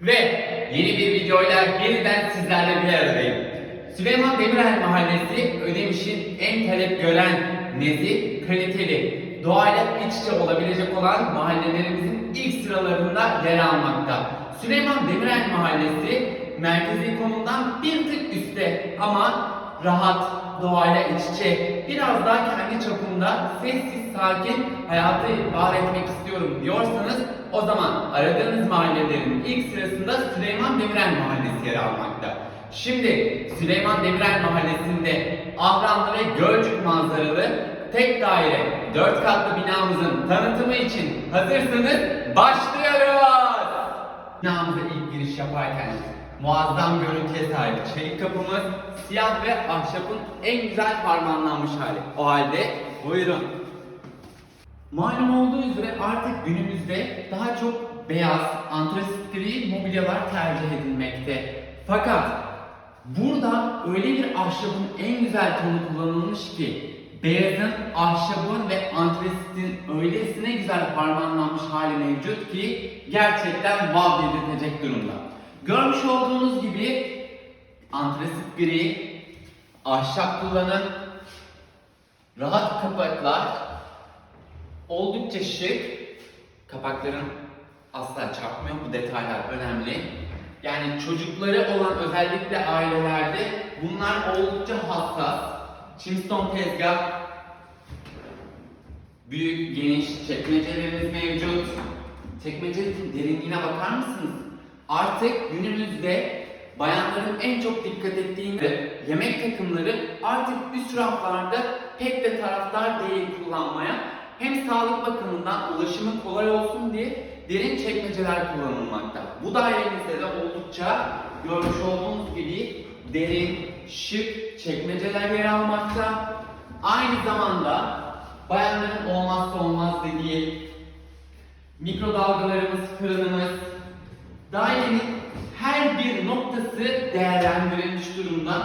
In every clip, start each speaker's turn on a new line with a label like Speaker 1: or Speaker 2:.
Speaker 1: Ve yeni bir videoyla yeniden sizlerle bir aradayım. Süleyman Demirel Mahallesi Ödemiş'in en talep gören, nezih, kaliteli, doğayla iç içe olabilecek olan mahallelerimizin ilk sıralarında yer almakta. Süleyman Demirel Mahallesi merkezi konumdan bir tık üstte ama rahat, doğayla iç içe, biraz daha kendi çapında sessiz, sakin hayatı var etmek istiyorum diyorsanız o zaman aradığınız mahallelerin ilk sırasında Süleyman Demirel Mahallesi yer almakta. Şimdi Süleyman Demirel Mahallesi'nde Ahranlı ve Gölcük manzaralı tek daire 4 katlı binamızın tanıtımı için hazırsanız başlıyoruz. Binamıza ilk giriş yaparken muazzam görüntüye sahip çelik kapımız siyah ve ahşapın en güzel harmanlanmış hali. O halde buyurun. Malum olduğu üzere artık günümüzde daha çok beyaz, antrasit gri mobilyalar tercih edilmekte. Fakat burada öyle bir ahşabın en güzel tonu kullanılmış ki beyazın, ahşabın ve antrasitin öylesine güzel harmanlanmış hali mevcut ki gerçekten wow dedirtecek durumda. Görmüş olduğunuz gibi antrasit gri, ahşap kullanım, rahat kapaklar, Oldukça şık. Kapakların asla çarpmıyor. Bu detaylar önemli. Yani çocukları olan özellikle ailelerde bunlar oldukça hassas. Chimstone tezgah, büyük geniş çekmecelerimiz mevcut. Çekmecenin derinliğine bakar mısınız? Artık günümüzde bayanların en çok dikkat ettiği de yemek takımları artık üst raflarda pek de taraftar değil kullanmaya. Hem sağlık bakımından ulaşımı kolay olsun diye derin çekmeceler kullanılmakta. Bu dairemizde de oldukça görmüş olduğunuz gibi derin, şık çekmeceler yer almakta. Aynı zamanda bayanların olmazsa olmaz dediği mikrodalgalarımız, fırınımız, dairenin her bir noktası değerlendirilmiş durumda.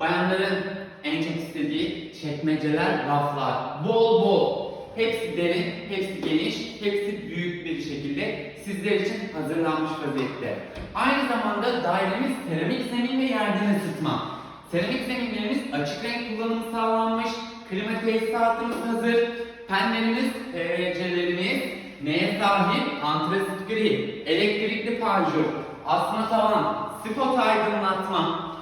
Speaker 1: Bayanların en çok istediği çekmeceler, raflar. Bol bol. Hepsi derin, hepsi geniş, hepsi büyük bir şekilde sizler için hazırlanmış vaziyette. Aynı zamanda dairemiz seramik zemin ve yerden ısıtma. Seramik zeminlerimiz açık renk kullanımı sağlanmış, klima tesisatımız hazır, penlerimiz, PVC'lerimiz, neye sahip? Antrasit gri, elektrikli panjur, asma tavan, spot aydınlatma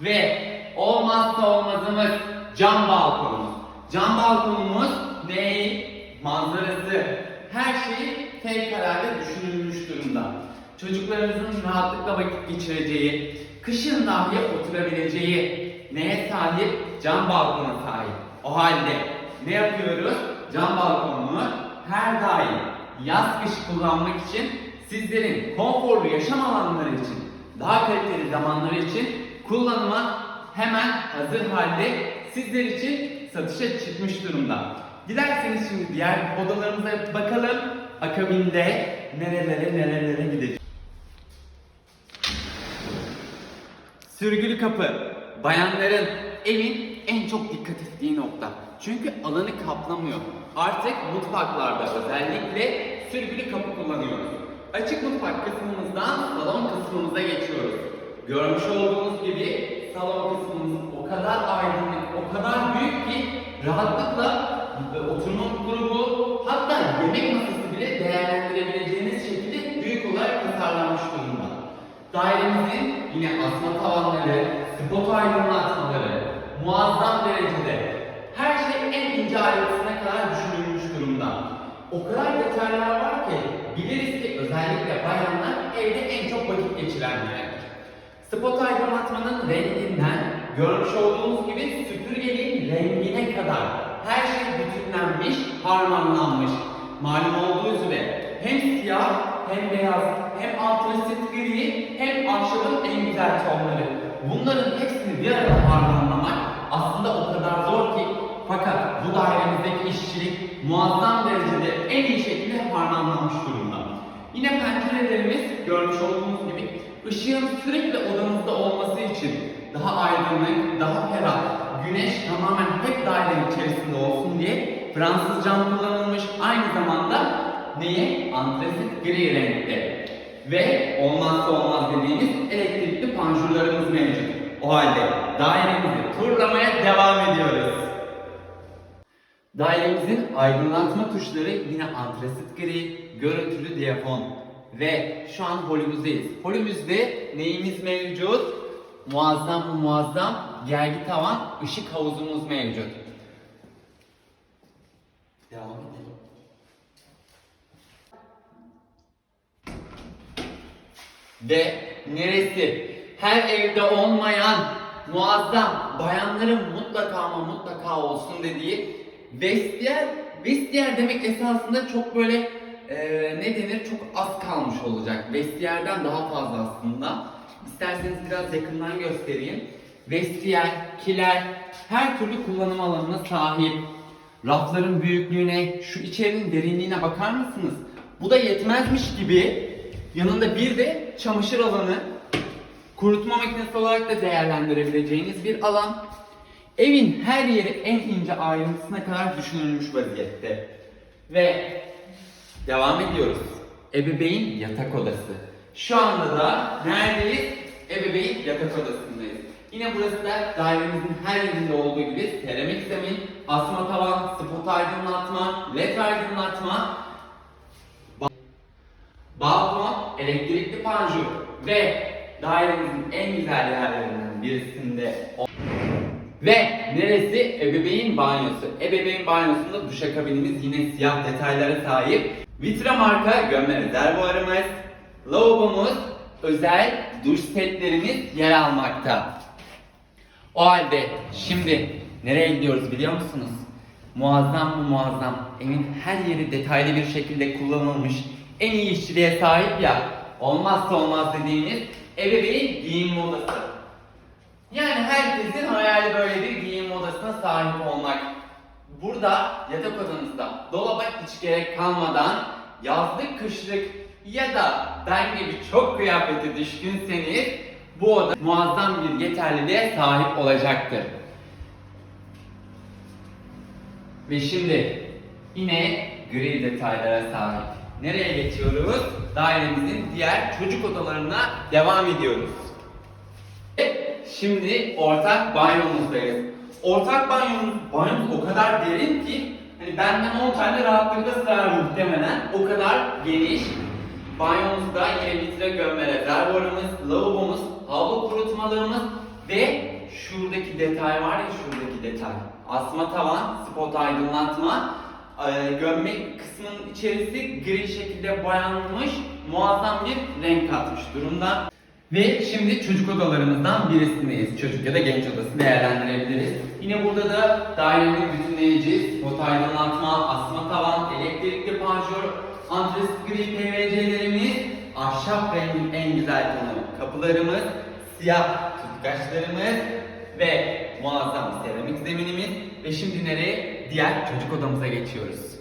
Speaker 1: ve olmazsa olmazımız cam balkonumuz. Cam balkonumuz neyi? Manzarası, her şey fevkalade düşünülmüş durumda. Çocuklarımızın rahatlıkla vakit geçireceği, kışın dahi oturabileceği neye sahip? Cam balkona sahip. O halde ne yapıyoruz? Cam balkonunu her daim yaz kış kullanmak için sizlerin konforlu yaşam alanları için, daha kaliteli zamanları için kullanıma hemen hazır halde sizler için satışa çıkmış durumda. Dilerseniz şimdi diğer odalarımıza bakalım. Akabinde nerelere nerelere gideceğiz. Sürgülü kapı. Bayanların evin en çok dikkat ettiği nokta. Çünkü alanı kaplamıyor. Artık mutfaklarda özellikle sürgülü kapı kullanıyoruz. Açık mutfak kısmımızdan salon kısmımıza geçiyoruz. Görmüş olduğunuz gibi salon kısmımız o kadar aydınlık, o kadar büyük ki rahatlıkla oturma grubu hatta yemek masası bile değerlendirebileceğiniz şekilde büyük olarak tasarlanmış durumda. Dairemizin yine asma tavanları, spot aydınlatmaları muazzam ince ayrıntısına kadar düşünülmüş durumda. O kadar detaylar var ki biliriz ki özellikle bayanlar evde en çok vakit geçirenler. Spot aydınlatmanın renginden görmüş olduğunuz gibi süpürgenin rengine kadar her şey bütünlenmiş, harmanlanmış. Malum olduğu üzere hem siyah hem beyaz hem antrasit gri hem ahşabın en güzel tonları. Bunların hepsini bir arada harmanlamak aslında o kadar zor ki fakat bu dairemizdeki işçilik muazzam derecede en iyi şekilde harmanlanmış durumda. Yine pencerelerimiz görmüş olduğunuz gibi ışığın sürekli odamızda olması için daha aydınlık, daha ferah, güneş tamamen hep dairenin içerisinde olsun diye Fransız cam kullanılmış. Aynı zamanda neye? Antrasit gri renkte. Ve olmazsa olmaz dediğimiz elektrikli panjurlarımız mevcut. O halde dairemizi turlamaya devam. Dairemizin aydınlatma tuşları yine antrasit gri, görüntülü diyafon. Ve şu an holümüzdeyiz. Holümüzde neyimiz mevcut? Muazzam mı muazzam gergi tavan ışık havuzumuz mevcut. Devam edelim. Ve neresi? Her evde olmayan muazzam bayanların mutlaka ama mutlaka olsun dediği vestiyer. Vestiyer demek esasında çok böyle e, ne denir çok az kalmış olacak. Vestiyerden daha fazla aslında. İsterseniz biraz yakından göstereyim. Vestiyer, kiler her türlü kullanım alanına sahip. Rafların büyüklüğüne, şu içerinin derinliğine bakar mısınız? Bu da yetmezmiş gibi yanında bir de çamaşır alanı, kurutma makinesi olarak da değerlendirebileceğiniz bir alan. Evin her yeri en ince ayrıntısına kadar düşünülmüş vaziyette. Ve devam ediyoruz. Ebeveyn yatak odası. Şu anda da neredeyiz? Ebeveyn yatak odasındayız. Yine burası da dairemizin her yerinde olduğu gibi seramik zemin, asma tavan, spot aydınlatma, led aydınlatma, ba- balkon, elektrikli panjur ve dairemizin en güzel yerlerinden birisinde ve neresi? Ebeveyn banyosu. Ebeveyn banyosunda duşakabinimiz yine siyah detaylara sahip. Vitra marka gömme rezervuarımız, lavabomuz, özel duş setlerimiz yer almakta. O halde şimdi nereye gidiyoruz biliyor musunuz? Muazzam mı muazzam, evin her yeri detaylı bir şekilde kullanılmış, en iyi işçiliğe sahip ya, olmazsa olmaz dediğimiz ebeveyn giyinme odası. Yani herkesin hayali böyle bir giyinme odasına sahip olmak. Burada yatak odanızda dolaba hiç gerek kalmadan yazlık kışlık ya da ben gibi çok kıyafete düşkünseniz bu oda muazzam bir yeterliliğe sahip olacaktır. Ve şimdi yine gri detaylara sahip. Nereye geçiyoruz? Dairemizin diğer çocuk odalarına devam ediyoruz. Şimdi ortak banyomuzdayız. Ortak banyomuz, banyomuz o kadar derin ki hani benden 10 tane rahatlıkla sığar muhtemelen. O kadar geniş. Banyomuzda yine litre gömme rezervuarımız, lavabomuz, havlu kurutmalığımız ve şuradaki detay var ya şuradaki detay. Asma tavan, spot aydınlatma, e, gömme kısmının içerisi gri şekilde boyanmış, muazzam bir renk katmış durumda. Ve şimdi çocuk odalarımızdan birisindeyiz. Çocuk ya da genç odası değerlendirebiliriz. Yine burada da dairenin bütünleyici, spot aydınlatma, asma tavan, elektrikli panjur, antrasit gri PVC'lerimiz, ahşap rengin en güzel tonu kapılarımız, siyah tutkaçlarımız ve muazzam seramik zeminimiz. Ve şimdi nereye? Diğer çocuk odamıza geçiyoruz.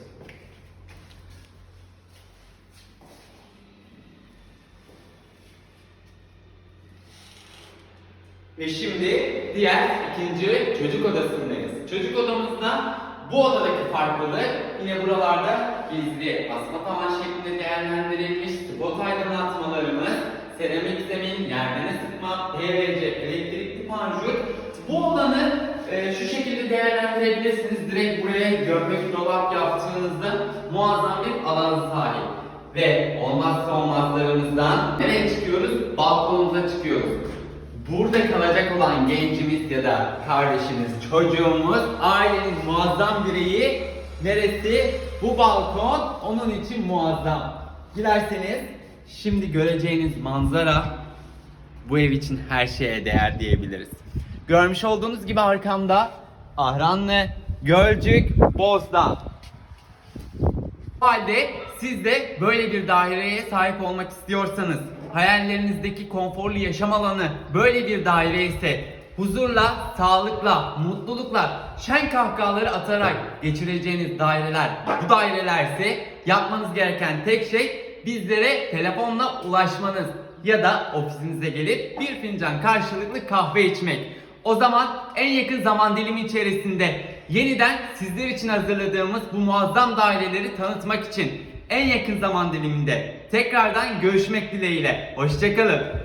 Speaker 1: Ve şimdi diğer ikinci çocuk odasındayız. Çocuk odamızda bu odadaki farklılık yine buralarda gizli asma tavan şeklinde değerlendirilmiş spot aydınlatmalarımız, seramik zemin, yerden ısıtma, PVC, elektrikli panjur. Bu odanı e, şu şekilde değerlendirebilirsiniz. Direkt buraya gömlek dolap yaptığınızda muazzam bir alan sahip. Ve olmazsa olmazlarımızdan nereye çıkıyoruz? Balkonumuza çıkıyoruz. Burada kalacak olan gencimiz ya da kardeşimiz, çocuğumuz, ailenin muazzam bireyi neresi? Bu balkon onun için muazzam. Dilerseniz şimdi göreceğiniz manzara bu ev için her şeye değer diyebiliriz. Görmüş olduğunuz gibi arkamda Ahranlı, Gölcük, Bozdağ. O halde siz de böyle bir daireye sahip olmak istiyorsanız, hayallerinizdeki konforlu yaşam alanı böyle bir daire ise huzurla, sağlıkla, mutlulukla, şen kahkahaları atarak geçireceğiniz daireler, bu dairelerse yapmanız gereken tek şey bizlere telefonla ulaşmanız ya da ofisinize gelip bir fincan karşılıklı kahve içmek. O zaman en yakın zaman dilimi içerisinde yeniden sizler için hazırladığımız bu muazzam daireleri tanıtmak için en yakın zaman diliminde tekrardan görüşmek dileğiyle. Hoşçakalın.